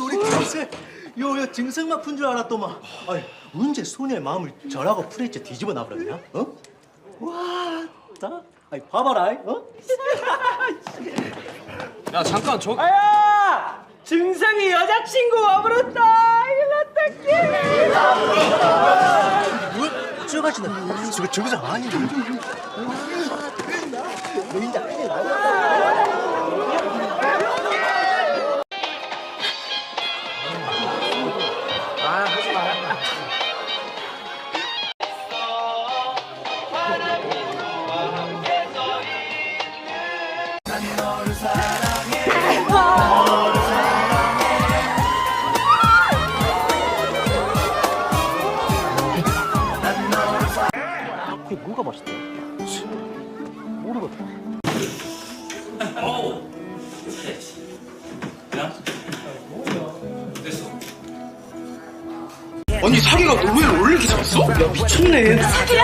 우리 글쎄 요요 증상만 푼 줄 알았더만 아이 언제 손의 마음을 절하고 풀했지 뒤집어 놔버렸냐 어? 와 나 아이 봐봐라 어? 야 잠깐 저 아야! 증상이 여자친구 와버렸다! 이거 어떡해! 뭐? 저가지는 저거 저거장 아닌데 너 인자 큰일 나 그게 뭐가 맛있대? 모르겠다 언니 사기가 왜 이렇게 잘했어? 야 미쳤네